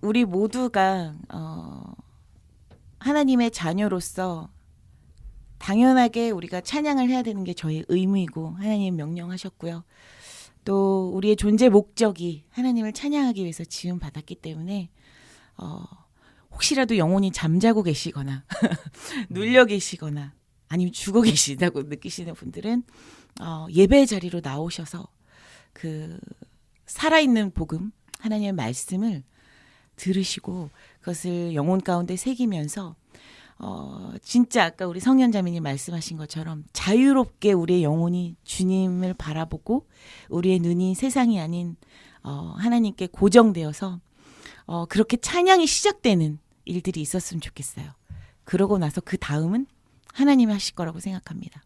우리 모두가 어, 하나님의 자녀로서 당연하게 우리가 찬양을 해야 되는 게 저희 의무이고 하나님 명령하셨고요. 또 우리의 존재 목적이 하나님을 찬양하기 위해서 지음 받았기 때문에 어, 혹시라도 영혼이 잠자고 계시거나 눌려 계시거나 아니면 죽어 계시다고 느끼시는 분들은 어, 예배 자리로 나오셔서 그 살아있는 복음 하나님의 말씀을 들으시고 그것을 영혼 가운데 새기면서 어 진짜 아까 우리 성현자매님 말씀하신 것처럼 자유롭게 우리의 영혼이 주님을 바라보고 우리의 눈이 세상이 아닌 어 하나님께 고정되어서 어 그렇게 찬양이 시작되는 일들이 있었으면 좋겠어요. 그러고 나서 그 다음은 하나님이 하실 거라고 생각합니다.